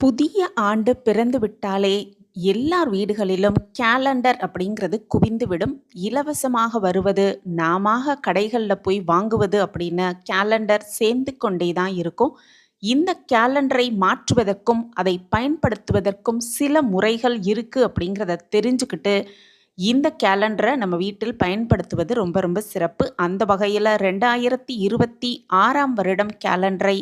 புதிய ஆண்டு பிறந்து விட்டாலே எல்லார் வீடுகளிலும் கேலண்டர் அப்படிங்கிறது குவிந்துவிடும். இலவசமாக வருவது, நாமாக கடைகளில் போய் வாங்குவது அப்படின்னு கேலண்டர் சேர்ந்து கொண்டே தான் இருக்கும். இந்த கேலண்டரை மாற்றுவதற்கும், அதை பயன்படுத்துவதற்கும் சில முறைகள் இருக்குது அப்படிங்கிறத தெரிஞ்சுக்கிட்டு, இந்த கேலண்டரை நம்ம வீட்டில் பயன்படுத்துவது ரொம்ப ரொம்ப சிறப்பு. அந்த வகையில் ரெண்டாயிரத்தி இருபத்தி ஆறாம் வருடம் கேலண்டரை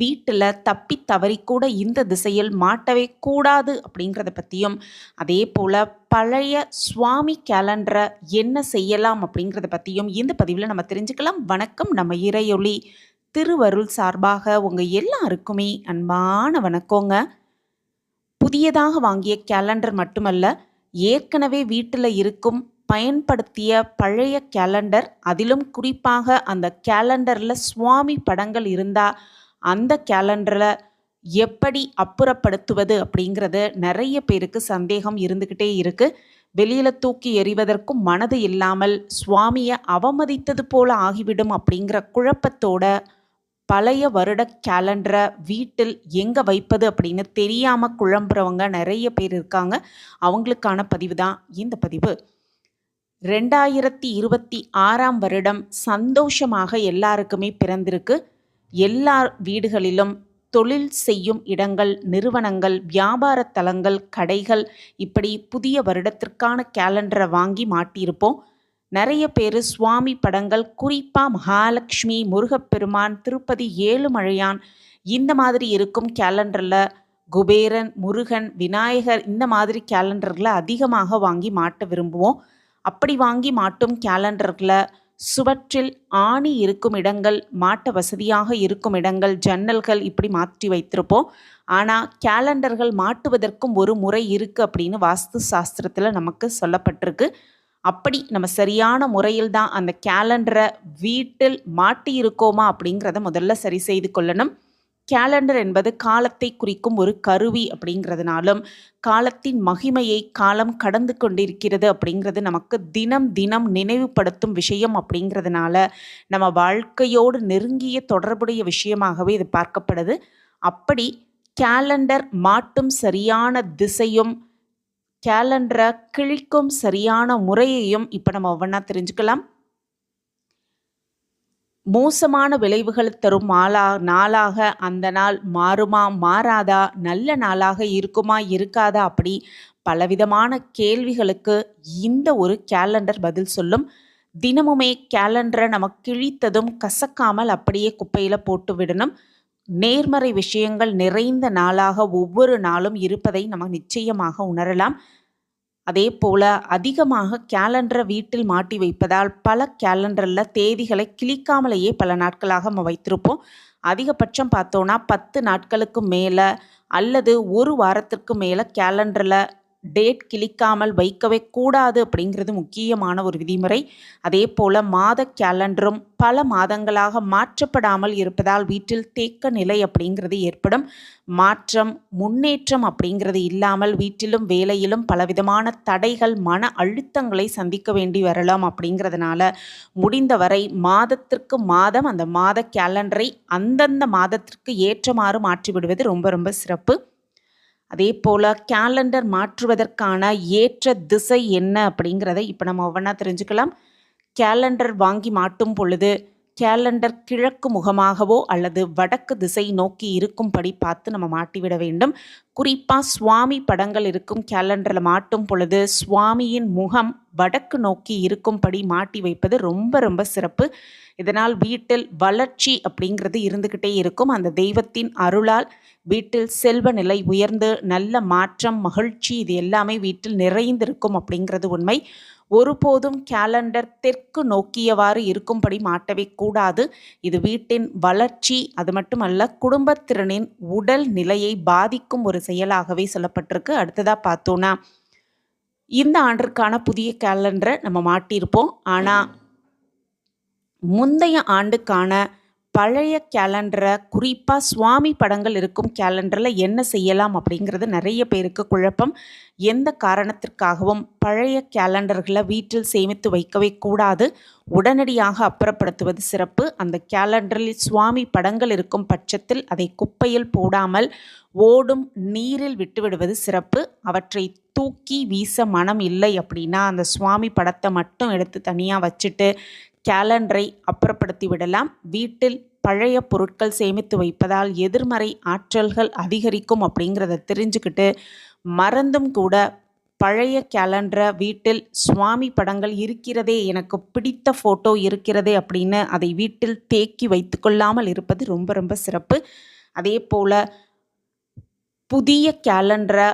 வீட்டில் தப்பி தவறி கூட இந்த திசையில் மாட்டவே கூடாது அப்படிங்கிறத பற்றியும் அதே போல் பழைய சுவாமி கேலண்டரை என்ன செய்யலாம் அப்படிங்கிறத பற்றியும் இந்த பதிவில் நம்ம தெரிஞ்சுக்கலாம். வணக்கம். நம்ம இறையொளி திருவருள் சார்பாக உங்கள் எல்லாருக்குமே அன்பான வணக்கங்க. புதியதாக வாங்கிய கேலண்டர் மட்டுமல்ல, ஏற்கனவே வீட்டில் இருக்கும் பயன்படுத்திய பழைய கேலண்டர், அதிலும் குறிப்பாக அந்த கேலண்டரில் சுவாமி படங்கள் இருந்தால் அந்த கேலண்டரில் எப்படி அப்புறப்படுத்துவது அப்படிங்கிறது நிறைய பேருக்கு சந்தேகம் இருந்துக்கிட்டே இருக்குது வெளியில் தூக்கி எறிவதற்கும் மனது இல்லாமல், சுவாமியை அவமதித்தது போல ஆகிவிடும் அப்படிங்கிற குழப்பத்தோட, பழைய வருட கேலண்டரை வீட்டில் எங்கே வைப்பது அப்படின்னு தெரியாமல் குழம்புறவங்க நிறைய பேர் இருக்காங்க. அவங்களுக்கான பதிவு தான் இந்த பதிவு. 2026ஆம் வருடம் சந்தோஷமாக எல்லாருக்குமே பிறந்திருக்கு. எல்லா வீடுகளிலும் தொழில் செய்யும் இடங்கள், நிறுவனங்கள், வியாபார தலங்கள், கடைகள் இப்படி புதிய வருடத்திற்கான கேலண்டரை வாங்கி மாட்டியிருப்போம். நிறைய பேர் சுவாமி படங்கள், குறிப்பாக மகாலட்சுமி, முருகப்பெருமான், திருப்பதி ஏழுமலையான் இந்த மாதிரி இருக்கும் கேலண்டரில் குபேரன், முருகன், விநாயகர் இந்த மாதிரி கேலண்டர்களை அதிகமாக வாங்கி மாட்ட விரும்புவோம். அப்படி வாங்கி மாட்டும் கேலண்டர்களை சுவற்றில் ஆணி இருக்கும் இடங்கள், மாட்ட வசதியாக இருக்கும் இடங்கள், ஜன்னல்கள் இப்படி மாற்றி வைத்திருப்போம். ஆனால் கேலண்டர்கள் மாட்டுவதற்கும் ஒரு முறை இருக்குது அப்படின்னு வாஸ்து சாஸ்திரத்தில் நமக்கு சொல்லப்பட்டிருக்கு. அப்படி நம்ம சரியான முறையில் தான் அந்த கேலண்டரை வீட்டில் மாட்டியிருக்கோமா அப்படிங்கிறத முதல்ல சரி செய்து கொள்ளணும். கேலண்டர் என்பது காலத்தை குறிக்கும் ஒரு கருவி அப்படிங்கிறதுனாலும், காலத்தின் மகிமையை காலம் கடந்து கொண்டிருக்கிறது அப்படிங்கிறது நமக்கு தினம் தினம் நினைவுபடுத்தும் விஷயம் அப்படிங்கிறதுனால, நம்ம வாழ்க்கையோடு நெருங்கிய தொடர்புடைய விஷயமாகவே இது பார்க்கப்படுது. அப்படி கேலண்டர் மாட்டும் சரியான திசையும், கேலண்டரை கிழிக்கும் சரியான முறையையும் இப்போ நம்ம ஒவ்வொன்றா தெரிஞ்சுக்கலாம். மோசமான விளைவுகள் தரும் மாலா நாளாக அந்த நாள் மாறுமா? மாறாதா? நல்ல நாளாக இருக்குமா? இருக்காதா? அப்படி பலவிதமான கேள்விகளுக்கு இந்த ஒரு கேலண்டர் பதில் சொல்லும். தினமுமே கேலண்டரை நம்ம கிழித்ததும் கசக்காமல் அப்படியே குப்பையில் போட்டு விடணும். நேர்மறை விஷயங்கள் நிறைந்த நாளாக ஒவ்வொரு நாளும் இருப்பதை நம்ம நிச்சயமாக உணரலாம். அதே போல் அதிகமாக கேலண்டரை வீட்டில் மாட்டி வைப்பதால் பல கேலண்டரில் தேதிகளை கிழிக்காமலேயே பல நாட்களாக நம்ம வைத்திருப்போம். அதிகபட்சம் பார்த்தோன்னா பத்து நாட்களுக்கு மேலே அல்லது ஒரு வாரத்திற்கு மேலே கேலண்டரில் டேட் கிழிக்காமல் வைக்கவே கூடாது அப்படிங்கிறது முக்கியமான ஒரு விதிமுறை. அதேபோல மாத கேலண்டரும் பல மாதங்களாக மாற்றப்படாமல் இருப்பதால் வீட்டில் தேக்க நிலை அப்படிங்கிறது ஏற்படும். மாற்றம், முன்னேற்றம் அப்படிங்கிறது இல்லாமல் வீட்டிலும், வேலையிலும் பலவிதமான தடைகள், மன அழுத்தங்களை சந்திக்க வேண்டி வரலாம் அப்படிங்கிறதுனால, முடிந்தவரை மாதத்திற்கு மாதம் அந்த மாத கேலண்டரை அந்தந்த மாதத்திற்கு ஏற்றமாறு மாற்றிவிடுவது ரொம்ப ரொம்ப சிறப்பு. அதே போல் கேலண்டர் மாற்றுவதற்கான ஏற்ற திசை என்ன அப்படிங்கிறத இப்போ நம்ம ஒவ்வொன்றா தெரிஞ்சுக்கலாம். கேலண்டர் வாங்கி மாட்டும் பொழுது, கேலண்டர் கிழக்கு முகமாகவோ அல்லது வடக்கு திசை நோக்கி இருக்கும்படி பார்த்து நம்ம மாட்டிவிட வேண்டும். குறிப்பாக சுவாமி படங்கள் இருக்கும் கேலண்டரில் மாட்டும் பொழுது, சுவாமியின் முகம் வடக்கு நோக்கி இருக்கும்படி மாட்டி வைப்பது ரொம்ப ரொம்ப சிறப்பு. இதனால் வீட்டில் வளர்ச்சி அப்படிங்கிறது இருந்துக்கிட்டே இருக்கும். அந்த தெய்வத்தின் அருளால் வீட்டில் செல்வ நிலை உயர்ந்து, நல்ல மாற்றம், மகிழ்ச்சி இது எல்லாமே வீட்டில் நிறைந்திருக்கும் அப்படிங்கிறது உண்மை. ஒருபோதும் கேலண்டர் தெற்கு நோக்கியவாறு இருக்கும்படி மாட்டவே கூடாது. இது வீட்டின் வளர்ச்சி, அது மட்டுமல்ல குடும்பத்திறனின் உடல் நிலையை பாதிக்கும் ஒரு செயலாகவே சொல்லப்பட்டிருக்கு. அடுத்ததாக பார்த்தோன்னா இந்த ஆண்டிற்கான புதிய கேலண்டரை நம்ம மாட்டியிருப்போம். ஆனால் முந்தைய ஆண்டுக்கான பழைய கேலண்டரை குறிப்பாக சுவாமி படங்கள் இருக்கும் கேலண்டரில் என்ன செய்யலாம் அப்படிங்கிறது நிறைய பேருக்கு குழப்பம். எந்த காரணத்திற்காகவும் பழைய கேலண்டர்களை வீட்டில் சேமித்து வைக்கவே கூடாது. உடனடியாக அப்புறப்படுத்துவது சிறப்பு. அந்த கேலண்டரில் சுவாமி படங்கள் இருக்கும் பட்சத்தில் அதை குப்பையில் போடாமல் ஓடும் நீரில் விட்டுவிடுவது சிறப்பு. அவற்றை தூக்கி வீச மனம் இல்லை அப்படின்னா, அந்த சுவாமி படத்தை மட்டும் எடுத்து தனியாக வச்சுட்டு, கேலண்டரை அப்புறப்படுத்தி விடலாம். வீட்டில் பழைய பொருட்கள் சேமித்து வைப்பதால் எதிர்மறை ஆற்றல்கள் அதிகரிக்கும் அப்படிங்கிறத தெரிஞ்சுக்கிட்டு, மறந்தும் கூட பழைய கேலண்டரை வீட்டில் சுவாமி படங்கள் இருக்கிறதே, எனக்கு பிடித்த ஃபோட்டோ இருக்கிறதே அப்படின்னு அதை வீட்டில் தேக்கி வைத்துக்கொள்ளாமல் இருப்பது ரொம்ப ரொம்ப சிறப்பு. அதே போல் புதிய கேலண்டரை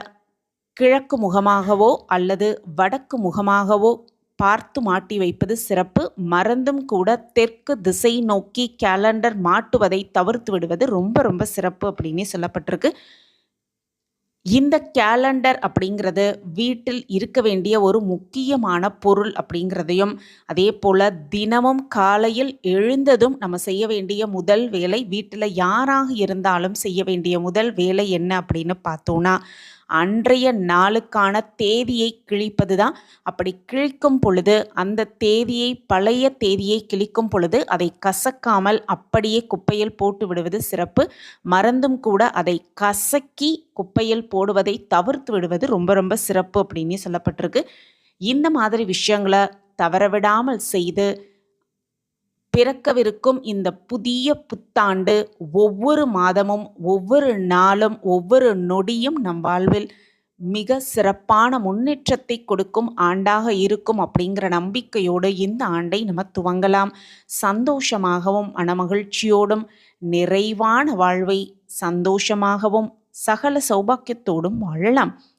கிழக்கு முகமாகவோ அல்லது வடக்கு முகமாகவோ பார்த்து மாட்டி வைப்பது சிறப்பு. மறந்தும் கூட தெற்கு திசை நோக்கி கேலண்டர் மாட்டுவதை தவிர்த்து விடுவது ரொம்ப ரொம்ப சிறப்பு அப்படின்னே சொல்லப்பட்டிருக்கு. இந்த கேலண்டர் அப்படிங்கிறது வீட்டில் இருக்க வேண்டிய ஒரு முக்கியமான பொருள் அப்படிங்கிறதையும், அதே போல் தினமும் காலையில் எழுந்ததும் நம்ம செய்ய வேண்டிய முதல் வேலை, வீட்டில் யாராக இருந்தாலும் செய்ய வேண்டிய முதல் வேலை என்ன அப்படின்னு பார்த்தோன்னா அன்றைய நாளுக்கான தேதியை கிழிப்பது தான். அப்படி கிழிக்கும் பொழுது, அந்த தேதியை பழைய தேதியை கிழிக்கும் பொழுது, அதை கசக்காமல் அப்படியே குப்பையில் போட்டு விடுவது சிறப்பு. மறந்தும் கூட அதை கசக்கி குப்பையில் போடுவதை தவிர்த்து விடுவது ரொம்ப ரொம்ப சிறப்பு அப்படின்னு சொல்லப்பட்டிருக்கு. இந்த மாதிரி விஷயங்கள தவறவிடாமல் செய்து, பிறக்கவிருக்கும் இந்த புதிய புத்தாண்டு ஒவ்வொரு மாதமும், ஒவ்வொரு நாளும், ஒவ்வொரு நொடியும் நம் வாழ்வில் மிக சிறப்பான முன்னேற்றத்தை கொடுக்கும் ஆண்டாக இருக்கும் அப்படிங்கிற நம்பிக்கையோடு இந்த ஆண்டை நம்ம துவங்கலாம். சந்தோஷமாகவும், மனமகிழ்ச்சியோடும், நிறைவான வாழ்வை சந்தோஷமாகவும், சகல சௌபாக்கியத்தோடும் வாழலாம்.